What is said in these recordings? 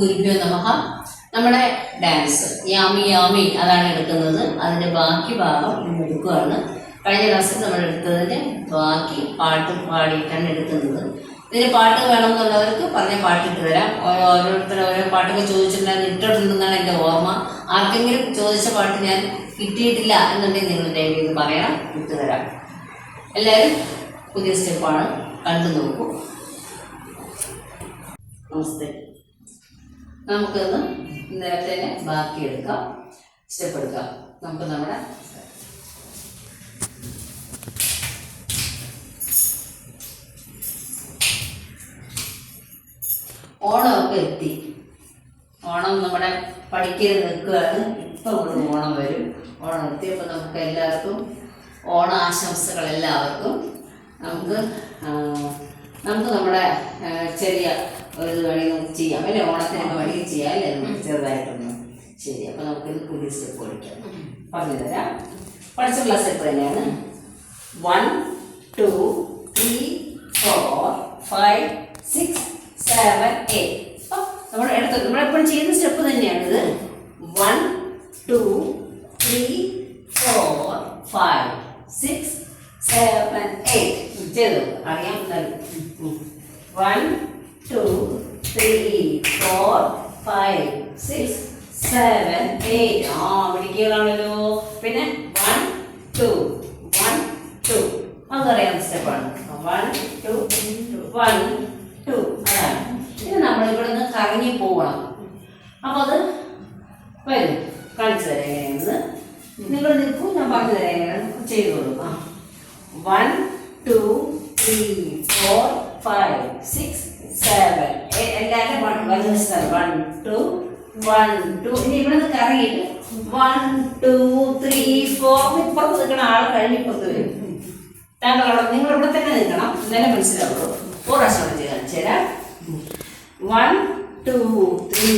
ഗുരുഭ്യോ നമഹ നമ്മുടെ ഡാൻസ് യാമി യാമി അതാണ് എടുക്കുന്നത്. അതിന്റെ ബാക്കി ഭാഗം ഇന്ന് എടുക്കുകയാണ് കഴിഞ്ഞ ക്ലാസ്സിൽ നമ്മൾ എടുത്തതിന് ബാക്കി പാട്ട് പാടിയിട്ടാണ് എടുക്കുന്നത്. ഇതിന് പാട്ട് വേണമെന്നുള്ളവർക്ക് പറഞ്ഞ പാട്ട് ഇട്ട് തരാം. ഓരോ ഓരോരുത്തർ ഓരോ പാട്ടൊക്കെ ചോദിച്ചിട്ടുണ്ടായിരുന്നു. ഇട്ടിട്ടുണ്ടെന്നാണ് എന്റെ ഓർമ്മ. ആർക്കെങ്കിലും ചോദിച്ച പാട്ട് ഞാൻ കിട്ടിയിട്ടില്ല എന്നുണ്ടെങ്കിൽ നിങ്ങൾ ദയവ് ചെയ്ത് പറയണം ഇട്ട് തരാം. എല്ലാവരും പുതിയ സ്റ്റെപ്പാണ് കണ്ടു നോക്കൂ. നമസ്തേ. നമുക്കൊന്ന് തന്നെ ബാക്കി എടുക്കാം സ്റ്റെപ്പ് എടുക്കാം നമുക്ക് നമ്മുടെ ഓണമൊക്കെ എത്തി. ഓണം നമ്മുടെ പഠിക്കൽ നിൽക്കുകയാണ്. ഇപ്പം ഒരു ഓണം വരും. ഓണം എത്തിയപ്പോൾ നമുക്ക് എല്ലാവർക്കും ഓണാശംസകൾ എല്ലാവർക്കും. നമുക്ക് നമുക്ക് നമ്മുടെ ചെറിയ ഇത് വേണമെങ്കിൽ നമുക്ക് ചെയ്യാം. അല്ലേ? ഓണത്തിനൊക്കെ വേണമെങ്കിൽ ചെയ്യാം അല്ലേ? നമുക്ക് ചെറുതായിട്ടൊന്ന് ശരി. അപ്പം നമുക്കിത് പുതിയ സ്റ്റെപ്പ് പഠിക്കാം. പറഞ്ഞു തരാം. പഠിച്ചിട്ടുള്ള സ്റ്റെപ്പ് തന്നെയാണ്? One two three four five six seven eight നമ്മൾ എടുത്ത് നമ്മളെപ്പോഴും ചെയ്യുന്ന സ്റ്റെപ്പ് തന്നെയാണിത്. One two three four five six seven eight ചെയ്തു? അറിയാം one two three, four, five, six, seven, eight. ആ പിടിക്കുകയാണല്ലോ പിന്നെ വൺ ടു വൺ ടു അതറിയാവുന്ന സ്റ്റെപ്പാണ് വൺ ടു വൺ ടു അതാണ് പിന്നെ നമ്മൾ ഇവിടെ നിന്ന് കറങ്ങി പോകണം അപ്പോൾ അത് വരും. കാണിച്ചു തരാം നിങ്ങൾ നിൽക്കൂ ഞാൻ പറഞ്ഞു തരാം എങ്ങനെയാണ് ചെയ്തോളൂ ആ. One two three four five six seven എല്ലാവരും one one one two one two ഇനി ഇവിടെ നിന്ന് കറങ്ങിയിട്ട് വൺ ടു ത്രീ ഫോർ ഇപ്പുറത്ത് നിൽക്കണ ആൾ കഴിഞ്ഞിപ്പുറത്ത് വരും. താങ്കൾ അവിടെ നിങ്ങൾ ഇവിടെ തന്നെ നിൽക്കണം. എന്നാലും മനസ്സിലാവുള്ളൂ ഒരു പ്രാവശ്യം ചെയ്ത് കാണിച്ചു one two three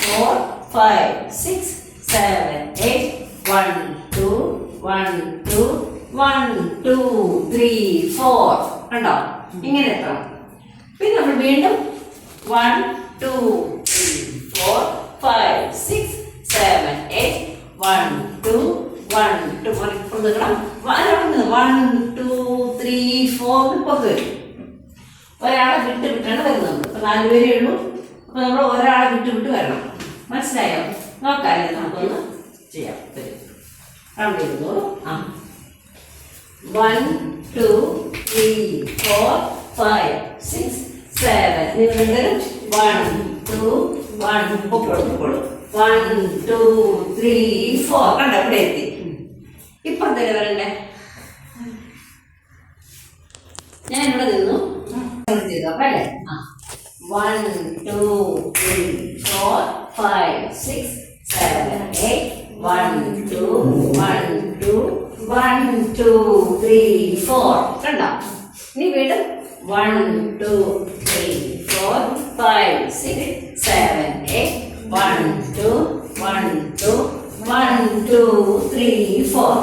four five six seven eight one two one two one two three four കണ്ടോ? ഇങ്ങനെ എത്തണം. പിന്നെ നമ്മൾ വീണ്ടും one two four five six seven eight one two one to ഇപ്പോൾ നിൽക്കണം വൺ ടു ത്രീ ഫോർ പുറത്ത് വരും. ഒരാളെ വിട്ട് വിട്ടാണ് വരുന്നത്. ഇപ്പൊ നാല് പേരേ ഉള്ളൂ. അപ്പൊ നമ്മൾ ഒരാളെ വിട്ട് വിട്ട് വരണം. മനസ്സിലായോ? നോക്കാല്ലേ നമുക്കൊന്ന് ചെയ്യാം. റൗണ്ട് ചെയ്തു ആ. One two three four five six seven നിങ്ങൾ വൺ ടു വൺ പൊക്കോളൂ പൊക്കോളൂ വൺ ടു ത്രീ ഫോർ കണ്ട ഇവിടെ എത്തി. ഇപ്പുറത്തേക്ക് വരണ്ടേ? ഞാൻ ഇവിടെ നിന്നു. ചെയ്തു. അപ്പൊ അല്ലേ? ആ. One two three four five six seven eight one two one two one two three four കണ്ടോ? ഇനി വീണ്ടും one two three four five six seven eight one two one two one two three four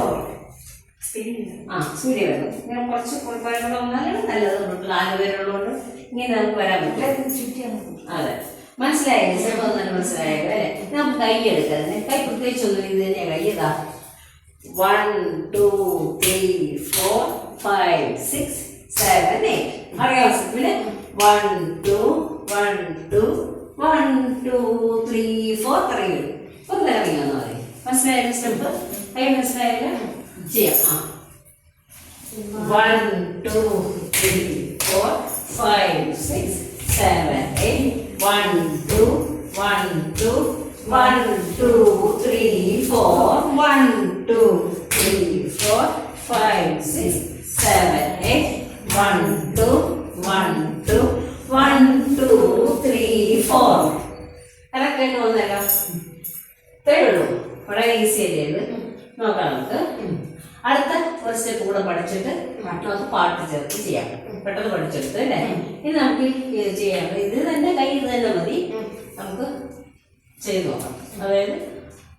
ആ സൂര്യ വേണം ഇങ്ങനെ കുറച്ച് കുഴപ്പമായിട്ട് വന്നാലാണ് നല്ലത് നമുക്ക് നാല് പേരുള്ളതുകൊണ്ട് ഇങ്ങനെ നമുക്ക് വരാൻ പറ്റും. അതെ. മനസ്സിലായില്ലേ? ചിലപ്പോൾ തന്നെ മനസ്സിലായത് അല്ലേ? നമുക്ക് കൈ എടുക്കാം. കൈ പ്രത്യേകിച്ച് ഒന്നും ഇത് തന്നെ കൈ ഇതാ one two three four five six seven eight അറിയാം പിന്നെ one two one two one two three four ഇറങ്ങി ഒന്ന് ഇറങ്ങിയെന്ന് പറയും. മതി സ്റ്റെപ്പ് കൈ മനസ്സിലായില്ല? ചെയ്യാം. ആ. One two three four five six seven eight one two one two one two three four one two three four five six seven eight one two one two one two three four correct ആയിട്ട് വന്നല്ലോ ഇത്രയേ ഉള്ളൂ വളരെ easy അല്ലേ ഇത്? നോക്കാം നമുക്ക്. അടുത്ത ഒരു സ്റ്റെപ്പ് കൂടെ പഠിച്ചിട്ട് നമുക്ക് പാട്ട് ചേർത്ത് ചെയ്യാം. പെട്ടെന്ന് പഠിച്ചെടുത്ത് അല്ലേ? ഇനി നമുക്ക് ഇത് ചെയ്യാം. ഇത് തന്നെ കൈ ഇത് തന്നെ മതി. നമുക്ക് ചെയ്ത് നോക്കാം. അതായത്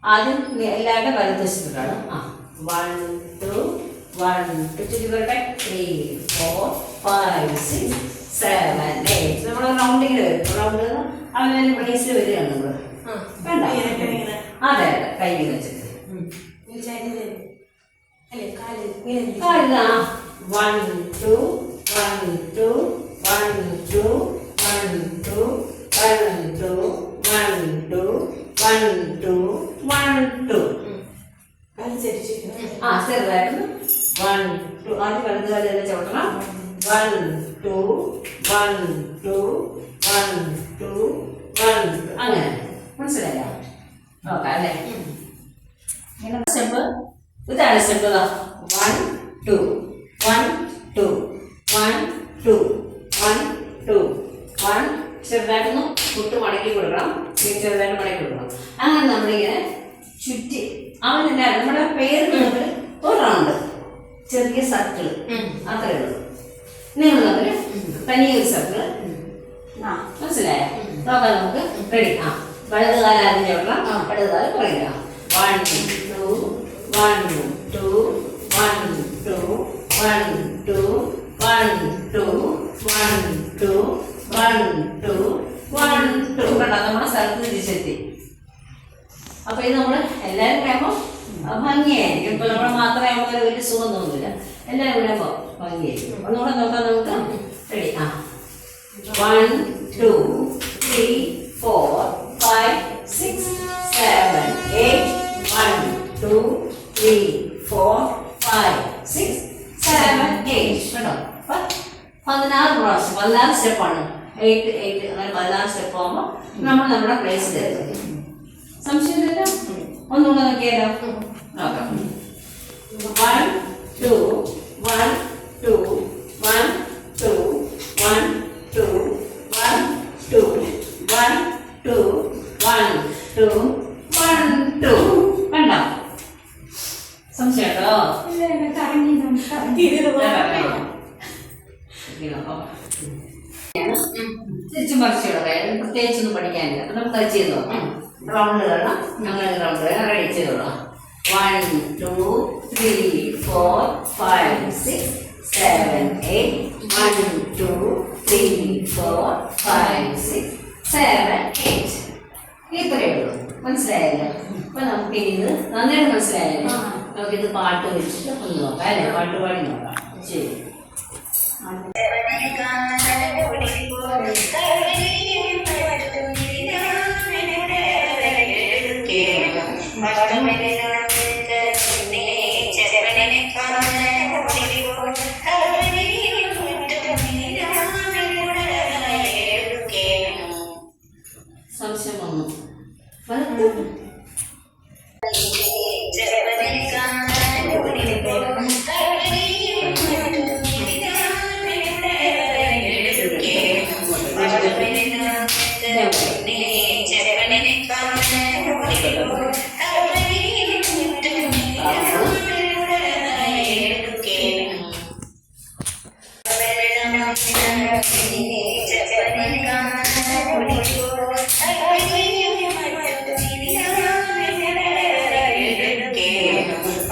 ആദ്യം എല്ലാവരുടെ വലതുവശത്തിട്ടാണ് ആ. വൺ ടു വൺ ടു വരട്ടെ three four five six seven eight നമ്മൾ റൗണ്ടിങ്ങിൽ വരും. റൗണ്ട് അവനെ പ്ലേസിൽ വരികയാണ് നമ്മൾ വേണ്ട അതെ അതെ. കൈ വെച്ചിട്ട്. One two one two one two one two one two one two one two one to ആ ചെറുതായിരുന്നു വൺ ടു ആദ്യം വലത് കാലം തന്നെ ചവിട്ടണം. One two one two one two one. അങ്ങനെ. മനസ്സിലായോ? നോക്കാം അല്ലേ? ഇങ്ങനെ സ്റ്റെപ്പ് ഇതാണ് step one two one two one two one two one ചെറുതായിട്ടൊന്ന് കുട്ട് മടക്കി കൊടുക്കണം ഇങ്ങനെ ചെറുതായിട്ട് മടക്കി കൊടുക്കണം അങ്ങനെ നമ്മളിങ്ങനെ ചുറ്റി അവന്റെ നമ്മുടെ പേര് നമുക്ക് ഒരു റൗണ്ട് ചെറിയ സർക്കിൾ അത്രേ ഉള്ളൂ. നിങ്ങൾ തമ്മിൽ തനിയെ ഒരു സർക്കിൾ ആ മനസ്സിലായോ? നോക്കാം നമുക്ക്. റെഡി ആ വലത് കാലം ആദ്യം ചവിട്ടണം ഇടത് കാലം പറയുക one two one two one two one two one two one two one two one to കണ്ടോ? നമ്മൾ സ്ഥലത്ത് തിരിച്ചെത്തി. അപ്പൊ ഇത് നമ്മൾ എല്ലാവരും കഴിയുമ്പോൾ ഭംഗിയായിരിക്കും. ഇപ്പൊ നമ്മൾ മാത്രമേ നമുക്ക് വലിയ സുഖം തോന്നില്ല എല്ലാവരും കഴിയുമ്പോൾ ഭംഗിയായിരിക്കും ഒന്നുകൂടെ നോക്കാം നമുക്ക് റെഡി ആ. One two three four five six seven eight one two three four five six seven eight കേട്ടോ? പതിനാറ് പ്രാവശ്യം പതിനാറ് സ്റ്റെപ്പാണ് എയ്റ്റ് എയ്റ്റ് അങ്ങനെ പതിനാറ് സ്റ്റെപ്പ് ആകുമ്പോൾ നമ്മൾ നമ്മുടെ പ്ലേസ് എത്തും. സംശയമില്ലല്ലോ ഒന്നുകൂടെ നോക്കിയാലോ? നോക്കാം. One two one two one two one two one two one two one to വേണ്ട സംശയം കേട്ടോ തിരിച്ചു മറിച്ചിടുക പ്രത്യേകിച്ചൊന്നും പഠിക്കാനില്ല. അപ്പം നമുക്ക് അത് ചെയ്ത് നോക്കാം. റൗണ്ട് കാണാം അങ്ങനെ റൗണ്ട് റെഡി ചെയ്തോളാം one two three four five six seven eight one two three four five six seven eight ഇത്രയേ ഉള്ളൂ. മനസ്സിലായല്ലോ? അപ്പം നമുക്ക് ഇത് നന്നായിട്ട് മനസ്സിലായല്ലോ? നമുക്കിത് പാട്ട് വെച്ചിട്ട് ഒന്ന് നോക്കാം അല്ലേ? പാട്ട് പാടി നോക്കാം. ശരി. Thank you.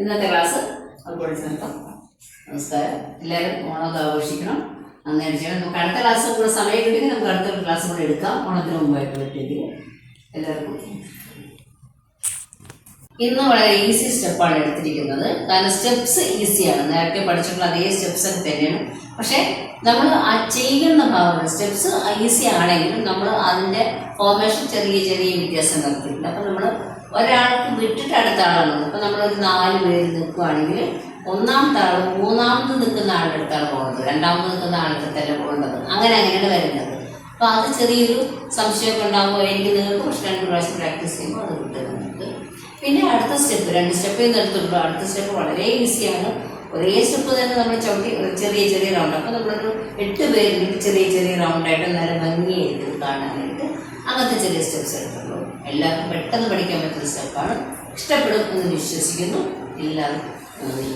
ഇന്നത്തെ ക്ലാസ് നിർത്താം നമസ്കാരം. എല്ലാവരും ഓണമൊക്കെ ആഘോഷിക്കണം. അങ്ങനെ ചെയ്യണം നമുക്ക് അടുത്ത ക്ലാസ് കൂടെ സമയം കിട്ടുമെങ്കിൽ നമുക്ക് അടുത്ത ക്ലാസ് കൂടെ എടുക്കാം. ഓണത്തിന് മുമ്പായിട്ട് പറ്റിയെങ്കിൽ എല്ലാവർക്കും ഇന്ന് വളരെ ഈസി സ്റ്റെപ്പാണ് എടുത്തിരിക്കുന്നത്. കാരണം സ്റ്റെപ്സ് ഈസിയാണ് നേരത്തെ പഠിച്ചിട്ടുള്ള അതേ സ്റ്റെപ്സ് ഒക്കെ തന്നെയാണ്. പക്ഷേ നമ്മൾ ആ ചെയ്യുന്ന ഭാഗങ്ങൾ സ്റ്റെപ്സ് ഈസി ആണെങ്കിലും നമ്മൾ അതിന്റെ ഫോർമേഷൻ ചെറിയ ചെറിയ വ്യത്യാസം നടത്തിയിട്ടുണ്ട് അപ്പം നമ്മൾ ഒരാൾക്ക് വിട്ടിട്ട് അടുത്ത ആളാണ് ഇപ്പൊ നമ്മളൊരു നാല് പേര് നിൽക്കുകയാണെങ്കിൽ ഒന്നാമത്തെ ആൾ മൂന്നാമത് നിൽക്കുന്ന ആളുടെ അടുത്താണ് പോകുന്നത് രണ്ടാമത് നിൽക്കുന്ന ആളുടെ അടുത്തല്ല പോകേണ്ടത്. അങ്ങനെ അങ്ങനെയാണ് വരുന്നത്. അപ്പൊ അത് ചെറിയൊരു സംശയമൊക്കെ ഉണ്ടാകുമ്പോൾ എനിക്ക് നിങ്ങൾക്ക് പ്രശ്നം പ്രാവശ്യം പ്രാക്ടീസ് ചെയ്യുമ്പോൾ അത് കിട്ടും നമുക്ക്. പിന്നെ അടുത്ത സ്റ്റെപ്പ് രണ്ട് സ്റ്റെപ്പ് നിർത്തുള്ളൂ അടുത്ത സ്റ്റെപ്പ് വളരെ ഈസിയാണ്. ഒരേ സ്റ്റെപ്പ് തന്നെ നമ്മൾ ചവിട്ടി ചെറിയ ചെറിയ റൗണ്ട് അപ്പോൾ നമ്മളൊരു എട്ട് പേരിൽ ചെറിയ ചെറിയ റൗണ്ടായിട്ട് നേരെ ഭംഗിയായിട്ട് ഇത് കാണാനായിട്ട് അങ്ങനത്തെ ചെറിയ സ്റ്റെപ്സ് എടുത്തുള്ളൂ എല്ലാവർക്കും പെട്ടെന്ന് പഠിക്കാൻ പറ്റുന്ന സ്റ്റെപ്പാണ് ഇഷ്ടപ്പെടും എന്ന് വിശ്വസിക്കുന്നു. എല്ലാവരും നന്ദി.